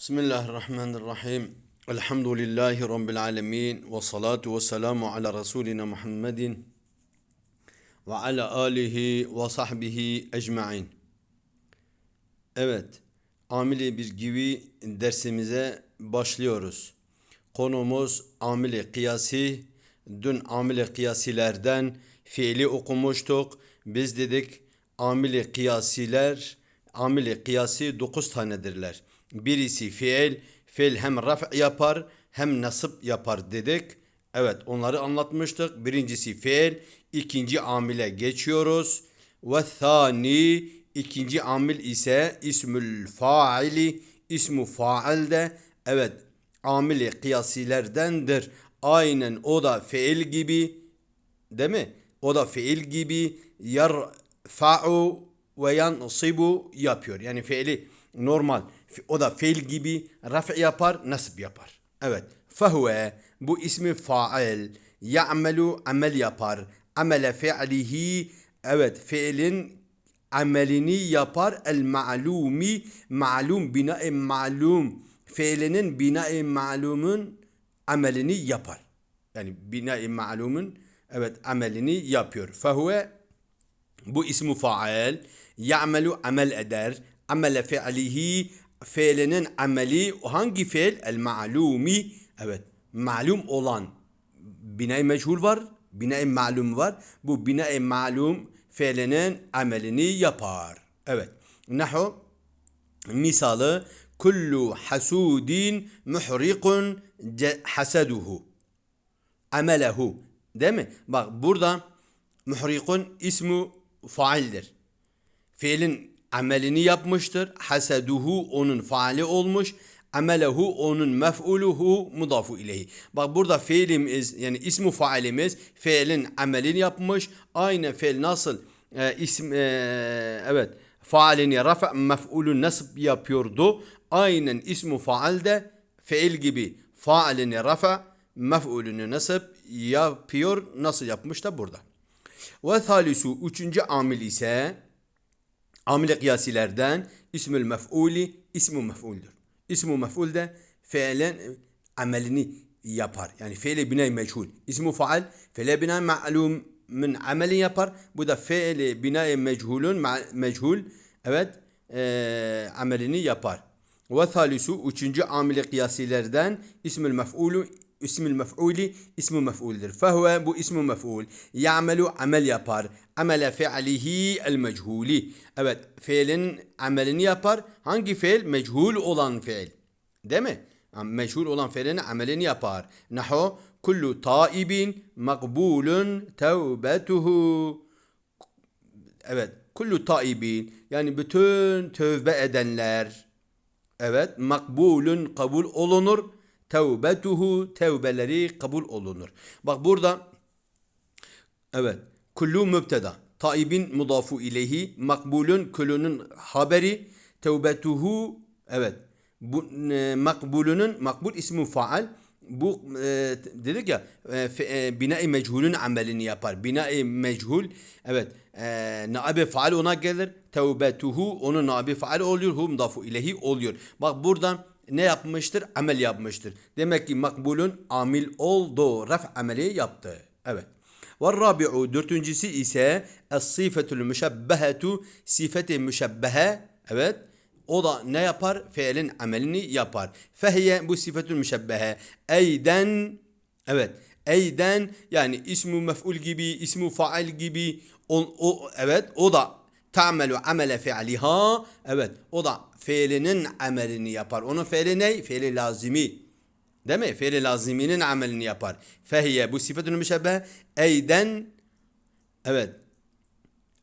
Bismillahirrahmanirrahim. Elhamdülillahi Rabbil alemin. Ve salatu ve selamu ala Resulina Muhammedin. Ve ala alihi ve sahbihi ecma'in. Evet, amili bir gibi dersimize başlıyoruz. Konumuz amili kıyasi. Dün amili kıyasilerden fiili okumuştuk. Biz dedik amili kıyasiler, amili kıyasi dokuz tanedirler. Birisi fiil, fiil hem raf yapar hem nasip yapar dedik. Evet onları anlatmıştık. Birincisi fiil, ikinci amile geçiyoruz. Ve thani, ikinci amil ise ismül faili, ismu fail de evet amili kıyasilerdendir. Aynen o da fiil gibi değil mi? O da fiil gibi yarfa'u ve yansibu yapıyor. Yani fiili normal. O da fiil gibi raf yapar, nasb yapar. Evet. Fehuve bu ismi fail ya'melu amel yapar. Amele fi'lihi evet fiilin amelini yapar el ma'lumi ma'lum binae ma'lum fiilinin binae ma'lumun amelini yapar. Yani binae ma'lumun evet amelini yapıyor. Fehuve bu ismu fail ya'melu amel eder. Amele fi'lihi fiilinin ameli hangi fiil? El ma'lumi evet malum olan bina meçhul var bina malum var bu bina malum fiilinin amelini yapar evet nahu misalı kullu hasudin muhrikun hasaduhu amelehu değil mi? Bak burada muhrikun ismu faildir. Fiilin amelini yapmıştır. Haseduhu onun faali olmuş. Amelehu onun mef'uluhu mudafu ileyhi. Bak burada fiilimiz yani ismu failimiz fiilin amelini yapmış. Aynı fiil nasıl e, isim e, evet faalini rafa mef'ulun nasıl yapıyordu? Aynen ismu faal de fiil gibi faalini rafa mef'ulünü nasıl yapıyor? Nasıl yapmış da burada. Ve thalisu üçüncü amil ise amile kıyasilerden ismül mef'uli ismu mef'uldür. İsmu mef'ul de fiilen amelini yapar. Yani fiili bina meçhul. İsmu faal fiile bina ma'lum min ameli yapar. Bu da fiili bina meçhulun meçhul evet e, amelini yapar. Ve thalisu üçüncü amile kıyasilerden ismül mef'ulu ismül mef'uli ismu mef'uldir. Fehuve bu ismu mef'ul. Ya'melu amel yapar. Amele fi'lihi el mechuli. Evet fiilin amelini yapar. Hangi fiil? Mechul olan fiil. Değil mi? Meçhul olan fiilin amelini yapar. Nahu kullu taibin makbulun tevbetuhu. Evet. Kullu taibin yani bütün tövbe edenler evet makbulun kabul olunur tevbetuhu tevbeleri kabul olunur. Bak burada evet kullu mübteda taibin mudafu ileyhi makbulun kulunun haberi tevbetuhu evet bu e, makbulunun makbul ismi faal bu e, dedik ya e, e, bina-i amelini yapar. Bina-i mechul evet e, naibe faal ona gelir. Tevbetuhu onun naibe faal oluyor. Hu mudafu ilehi oluyor. Bak buradan ne yapmıştır? Amel yapmıştır. Demek ki makbulun amil oldu. Raf ameli yaptı. Evet. Ve rabi'u dörtüncüsü ise es-sifetul müşebbehetu sifeti müşebbehe evet o da ne yapar? Fiilin amelini yapar. Fehiye bu sifetül müşebbehe. Eyden evet. Eyden yani ismu mef'ul gibi, ismu fail gibi o, o evet o da ta'melu amele fi'liha evet o da fiilinin amelini yapar. Onun fiili ne? Fiili lazimi. Değil mi? Fiili laziminin amelini yapar. Fehiye bu sifetül müşebbehe eyden evet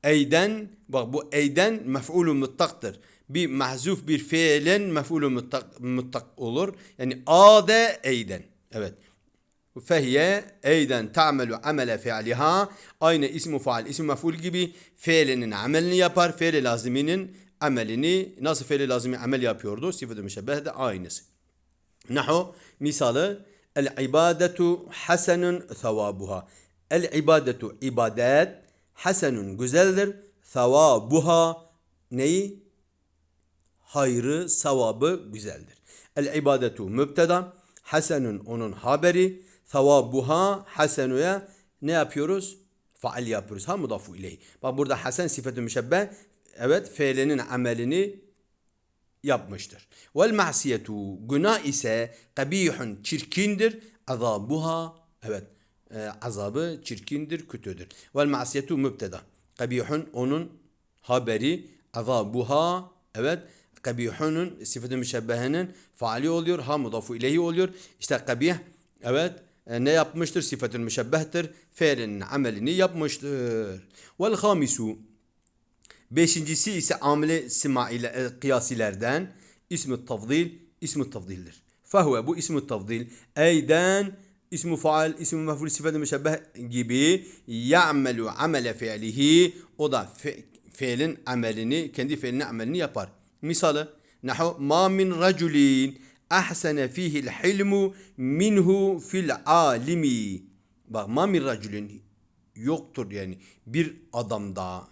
eyden bak bu eyden mef'ulü muttaktır bir mahzuf bir fiilin mef'ulü muttak, muttak olur. Yani ade eyden. Evet. Fehiye eyden ta'melu amele fi'liha. Aynı ismu faal, ismu mef'ul gibi fiilinin amelini yapar. Fiili laziminin amelini nasıl fiili lazimi amel yapıyordu? Sıfat-ı müşebbeh de aynısı. Nahu misalı el ibadetu hasenun thavabuha. El ibadetu ibadet hasenun güzeldir. Thavabuha neyi? hayrı, sevabı güzeldir. El ibadetu mübteda, hasenun onun haberi, sevabuha hasenuya ne yapıyoruz? Faal yapıyoruz. Ha mudafu ileyhi. Bak burada hasen sıfatı müşebbeh. Evet fiilinin amelini yapmıştır. Vel ma'siyetu günah ise kabihun çirkindir. Azabuha evet e, azabı çirkindir, kötüdür. Vel ma'siyetu mübteda. Kabihun onun haberi azabuha evet kabihunun sıfatı müşebbehenin faali oluyor. Ha mudafu ileyhi oluyor. İşte kabih evet e, ne yapmıştır? Sıfatı müşebbehtir. Fiilin amelini yapmıştır. Vel hamisu Beşincisi ise amile simaile e, kıyasilerden ismi tafdil ismi tafdildir. Fehve bu ismi tafdil eyden ismi faal ismi mef'ul sıfatı müşebbeh gibi ya'melu amele fi'lihi o da fe, fiilin amelini kendi fiilinin amelini yapar. Misalı nahu ma min raculin ahsene fihi'l hilmu minhu fil alimi. Bak ma min raculin yoktur yani bir adamda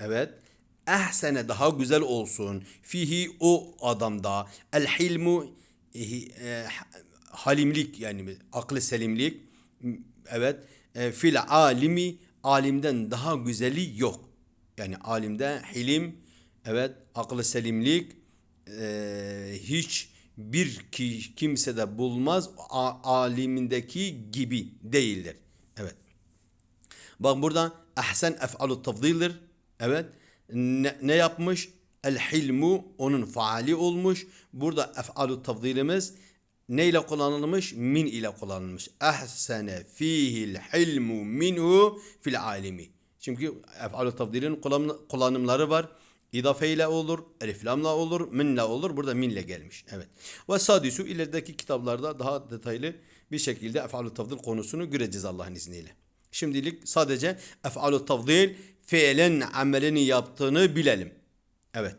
evet ehsene daha güzel olsun fihi o adamda el hilmu e, halimlik yani aklı selimlik evet e, fil alimi alimden daha güzeli yok yani alimde hilim evet aklı selimlik e, hiç bir ki kimsede bulmaz a, alimindeki gibi değildir evet Bak burada ahsen ef'alu tafdildir. Evet. Ne, ne yapmış? El hilmu onun faali olmuş. Burada ef'alu tafdilimiz ne ile kullanılmış? Min ile kullanılmış. Ahsene fihil hilmu minhu fil alimi. Çünkü ef'alu tafdilin kullanım- kullanımları var. İdafe ile olur, eliflamla olur, minle olur. Burada minle gelmiş. Evet. Ve sadisu ilerideki kitaplarda daha detaylı bir şekilde ef'alu tafdil konusunu göreceğiz Allah'ın izniyle. Şimdilik sadece ef'alu tafdil fiilin amelini yaptığını bilelim. Evet.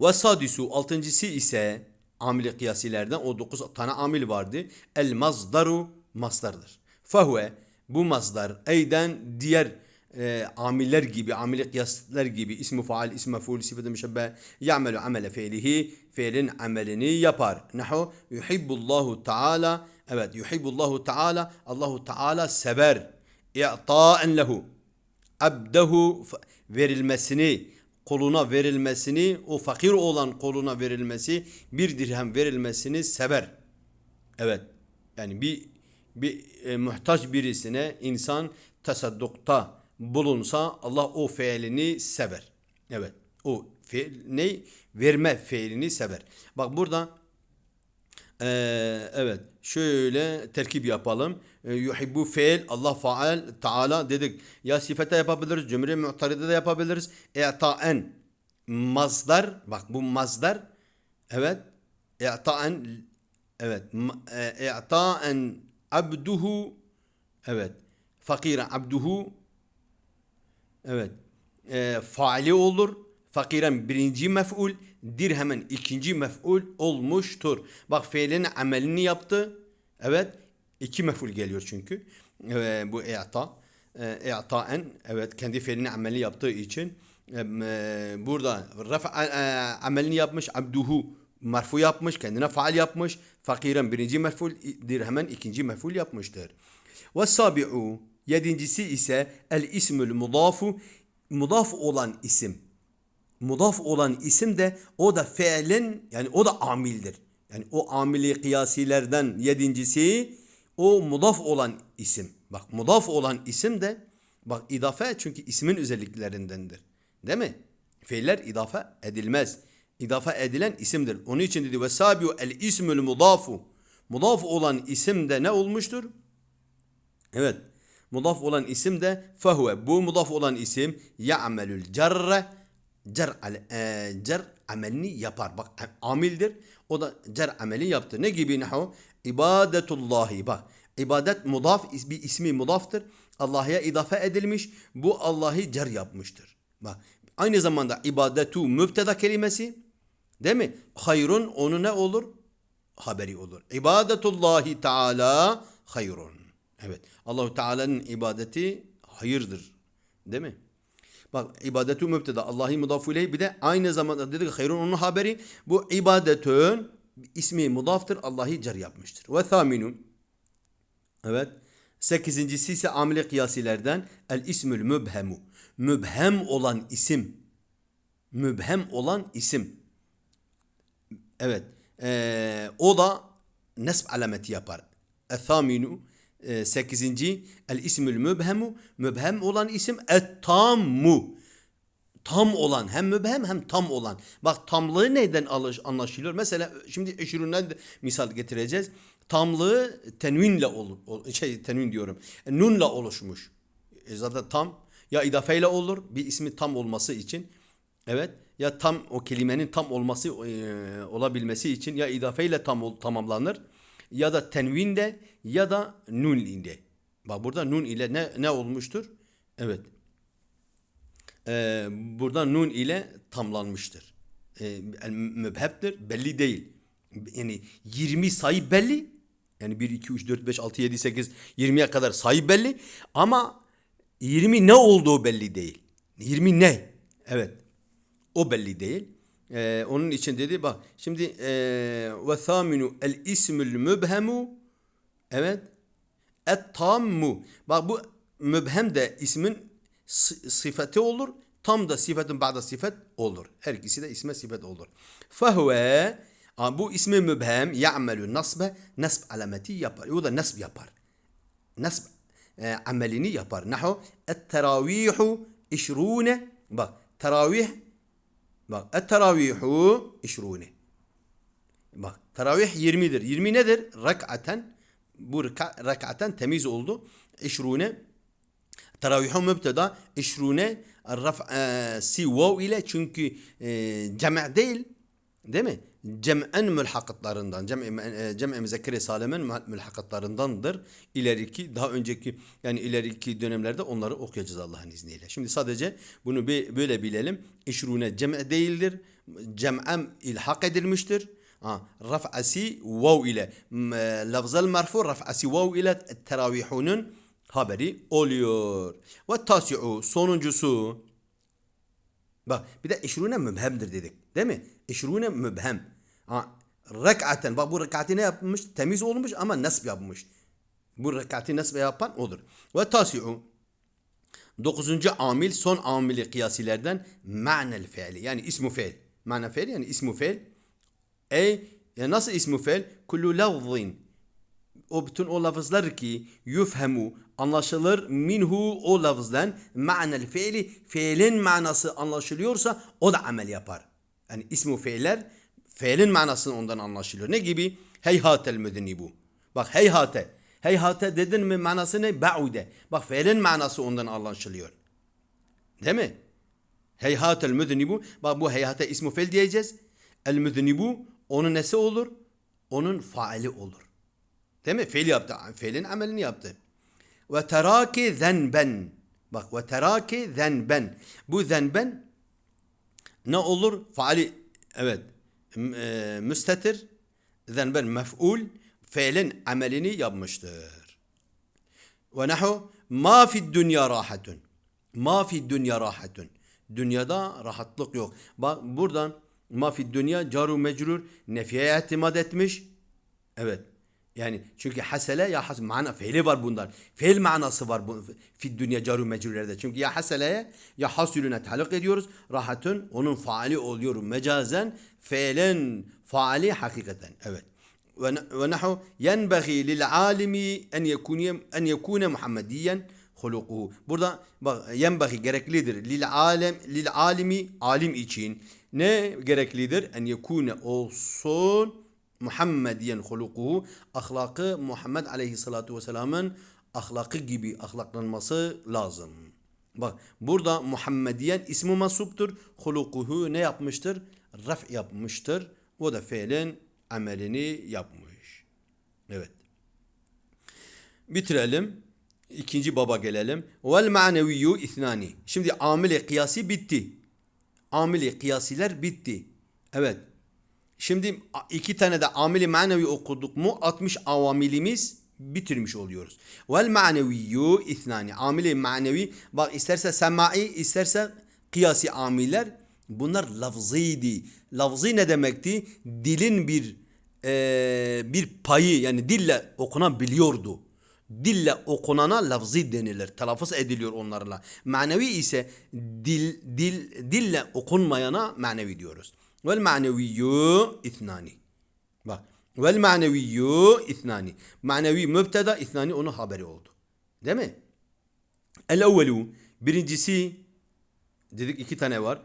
Ve sadisu altıncısı ise amili kıyasilerden o dokuz tane amil vardı. El mazdaru masdardır. Fehve bu mazdar eyden diğer e, amiller gibi, amili kıyaslar gibi ismi faal, ismi mef'ul, sıfatı müşebbeh ya'melu amele fiilihi fiilin amelini yapar. Nahu yuhibbullahu ta'ala evet yuhibbullahu ta'ala Allahu Teala sever i'ta'en lehu abdehu verilmesini koluna verilmesini o fakir olan koluna verilmesi bir dirhem verilmesini sever. Evet. Yani bir bir e, muhtaç birisine insan tasaddukta bulunsa Allah o fiilini sever. Evet. O fiil ne? Verme fiilini sever. Bak burada ee, evet. Şöyle terkip yapalım. Ee, yuhibbu fiil Allah faal taala dedik. Ya sifete yapabiliriz. Cümle mu'taride de yapabiliriz. İ'taen mazdar. Bak bu mazdar. Evet. İ'taen evet. e, İ'taen abduhu evet. Fakiren abduhu Evet. E, faali olur. Fakiren birinci mef'ul, dirhemen ikinci mef'ul olmuştur. Bak fiilin amelini yaptı. Evet. İki mef'ul geliyor çünkü. E, bu i'ta. E, i'taen. Evet. Kendi fiilinin ameli yaptığı için. E, e, burada rafa e, amelini yapmış. Abduhu marfu yapmış. Kendine faal yapmış. Fakiren birinci mef'ul, dirhemen ikinci mef'ul yapmıştır. Ve sabi'u yedincisi ise el ismül mudafu mudaf olan isim. Mudaf olan isim de o da fiilin yani o da amildir. Yani o amili kıyasilerden yedincisi o mudaf olan isim. Bak mudaf olan isim de bak idafe çünkü ismin özelliklerindendir. Değil mi? Fiiller idafe edilmez. İdafe edilen isimdir. Onun için dedi ve sabiu el ismül mudafu. Mudaf olan isim de ne olmuştur? Evet. Mudaf olan isim de fehuve. Bu mudaf olan isim ya'melül cerre cer, e, cer amelini yapar. Bak amildir. O da cer ameli yaptı. Ne gibi nahu? İbadetullahi. Bak ibadet mudaf bir ismi mudaftır. Allah'a idafe edilmiş. Bu Allah'ı cer yapmıştır. Bak aynı zamanda ibadetu mübteda kelimesi değil mi? Hayrun onu ne olur? haberi olur. İbadetullahi Teala hayrun. Evet. Allahu Teala'nın ibadeti hayırdır. Değil mi? Bak ibadetu mübteda. Allah'ı mudafu ileyh. Bir de aynı zamanda dedik hayrun onun haberi. Bu ibadetün ismi mudaftır. Allah'ı cer yapmıştır. Ve thaminu. Evet. Sekizincisi ise amile kıyasilerden el ismül mübhemu. Mübhem olan isim. Mübhem olan isim. Evet. Ee, o da nesb alameti yapar. Ethaminu sekizinci el ismül mübhemu mübhem olan isim et tammu tam olan hem mübhem hem tam olan. Bak tamlığı neyden anlaşılıyor? Mesela şimdi eşüründen de misal getireceğiz. Tamlığı tenvinle olur. ol- Şey tenvin diyorum. Nunla oluşmuş. E zaten tam ya idafeyle olur bir ismi tam olması için. Evet. Ya tam o kelimenin tam olması e, olabilmesi için ya idafeyle tam tamamlanır ya da tenvinle ya da nun ile. Bak burada nun ile ne ne olmuştur? Evet e, burada nun ile tamlanmıştır. E, mübheptir, belli değil. Yani 20 sayı belli. Yani 1, 2, 3, 4, 5, 6, 7, 8, 20'ye kadar sayı belli. Ama 20 ne olduğu belli değil. 20 ne? Evet. O belli değil. E, onun için dedi bak şimdi e, ve thaminu el ismül mübhemu evet et tammu. Bak bu mübhem de ismin sıfatı olur. Tam da sıfatın ba'da sıfat olur. Her ikisi de isme sıfat olur. Fehve bu ismi mübhem ya'melu nasbe nasb alameti yapar. O da nasb yapar. Nasb e, amelini yapar. Nahu et teravihu işrune bak teravih bak et teravihu işrune Bak teravih 20'dir. 20 nedir? Rak'aten bu raka- rak'aten temiz oldu. İşrune teravihun mübteda işrune raf e, si vav ile çünkü e, cem' değil değil mi? Cem'en mülhakatlarından cem' e, cem' müzekkeri salimin mül- mülhakatlarındandır. İleriki daha önceki yani ileriki dönemlerde onları okuyacağız Allah'ın izniyle. Şimdi sadece bunu böyle bilelim. İşrune cem' değildir. Cem'em ilhak edilmiştir. Raf'asi vav ile lafzal merfu raf'asi vav ile teravihunun haberi oluyor. Ve tasi'u sonuncusu bak bir de işrune mübhemdir dedik. Değil mi? İşrune mübhem. Ha, rek'aten bak bu rek'ati ne yapmış? Temiz olmuş ama nasb yapmış. Bu rek'ati nasb yapan odur. Ve tasi'u Dokuzuncu amil son amili kıyasilerden ma'nel fiili yani ismu fiil. Ma'na fiil yani ismu fiil. Ey ya nasıl ismu fiil? Kullu lafzin o bütün o lafızlar ki yufhemu anlaşılır minhu o lafızdan ma'nel fiili fiilin manası anlaşılıyorsa o da amel yapar. Yani ismu fiiller fiilin manası ondan anlaşılıyor. Ne gibi? Heyhatel müdnibu. Bak heyhate. Heyhate dedin mi manası ne? Ba'ude. Bak fiilin manası ondan anlaşılıyor. Değil mi? Heyhatel müdnibu. Bak bu heyhate ismu fiil diyeceğiz. El müdnibu onun nesi olur? Onun faili olur. Değil mi? Fiil yaptı. Fiilin amelini yaptı. Ve teraki zenben. Bak ve teraki zenben. Bu zenben ne olur? Faali evet. E, müstetir. Zenben mef'ul. Fiilin amelini yapmıştır. Ve nahu ma fi dünya rahatun. Ma fi dünya rahatun. Dünyada rahatlık yok. Bak buradan ma fi dünya caru mecrur nefiye itimat etmiş. Evet. Yani çünkü hasele ya has mana fiili var bunlar. Fiil manası var bu fi dünya caru mecrurlerde. Çünkü ya haseleye ya hasülüne talak ediyoruz. Rahatun onun faali oluyor mecazen fiilen faali hakikaten. Evet. Ve nahu yenbeği lil alimi en yekun en yekun Muhammediyen hulukuhu. Burada bak yenbeği gereklidir lil alem lil alimi alim için ne gereklidir en yekune olsun Muhammediyen hulukuhu ahlakı Muhammed aleyhissalatu vesselamın ahlakı gibi ahlaklanması lazım. Bak burada Muhammediyen ismi masuptur. Hulukuhu ne yapmıştır? Raf yapmıştır. O da fiilin amelini yapmış. Evet. Bitirelim. İkinci baba gelelim. Vel maneviyyu ithnani. Şimdi amili kıyasi bitti. Amili kıyasiler bitti. Evet. Şimdi iki tane de amili manevi okuduk mu 60 avamilimiz bitirmiş oluyoruz. Vel maneviyyu ithnani. Amili manevi bak isterse semai isterse kıyasi amiller bunlar lafzıydı. Lafzı ne demekti? Dilin bir eee, bir payı yani dille okunabiliyordu. Dille okunana lafzı denilir. Telaffuz ediliyor onlarla. Manevi ise dil, dil, dille okunmayana manevi diyoruz. Vel maneviyyu ithnani. Bak. Vel maneviyyu ithnani. Manevi mübteda ithnani onun haberi oldu. Değil mi? El evvelu birincisi dedik iki tane var.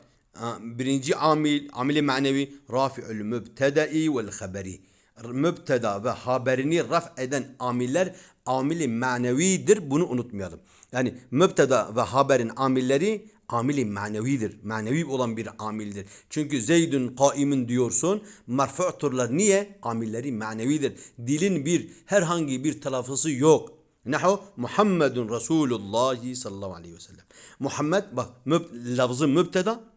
Birinci amil, amili manevi rafi'ül mübtedai vel haberi. Mübteda ve haberini raf eden amiller amili manevidir. Bunu unutmayalım. Yani mübteda ve haberin amilleri amili manevidir. Manevi olan bir amildir. Çünkü Zeydün kaimin diyorsun. Merfu'turlar. Niye? Amilleri manevidir. Dilin bir herhangi bir telaffuzu yok. Nahu Muhammedun Resulullah sallallahu aleyhi ve sellem. Muhammed bak müb, lafzı mübteda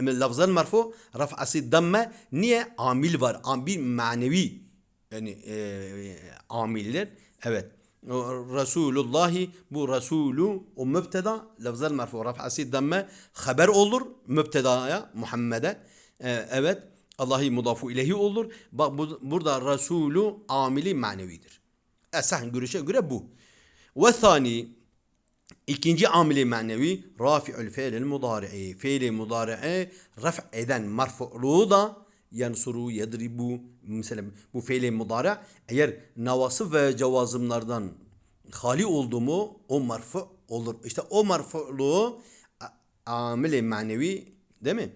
lafzın merfu raf'ası damme niye amil var Am- bir manevi yani e, amildir evet Resulullahi bu Resulü o mübteda lafzın merfu raf'ası damme haber olur mübtedaya Muhammed'e. E, evet Allah'ı mudafu ileyhi olur. Bak bu, burada Resulü amili manevidir. Esah görüşe göre bu. Ve thani İkinci amili manevi rafi'ül fiilil mudari'i. Fiili mudari'i raf eden marfu'luğu da yansuru, yedribu mesela bu fiili mudari eğer navasıf ve cevazımlardan hali oldu mu o marfu olur. İşte o marfu'luğu a- amili manevi değil mi?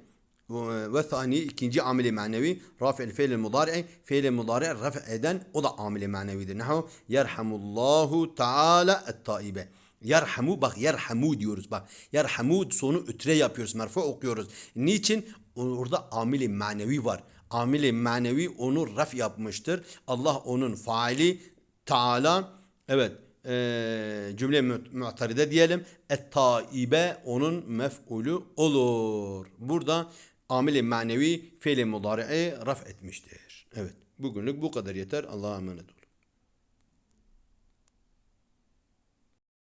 Ve thani ikinci amili manevi rafi'l fiil mudari fiil mudari raf eden o da amili manevidir. Nahu yerhamullahu taala et-taibe. Yerhamu bak yerhamu diyoruz bak. Yerhamu sonu ütre yapıyoruz. Merfu okuyoruz. Niçin? Orada amili manevi var. Amili manevi onu raf yapmıştır. Allah onun faili Taala evet eee cümle mu'taride diyelim. Et-taibe onun mef'ulü olur. Burada amili manevi fiili mudari'i raf etmiştir. Evet. Bugünlük bu kadar yeter. Allah'a emanet olun.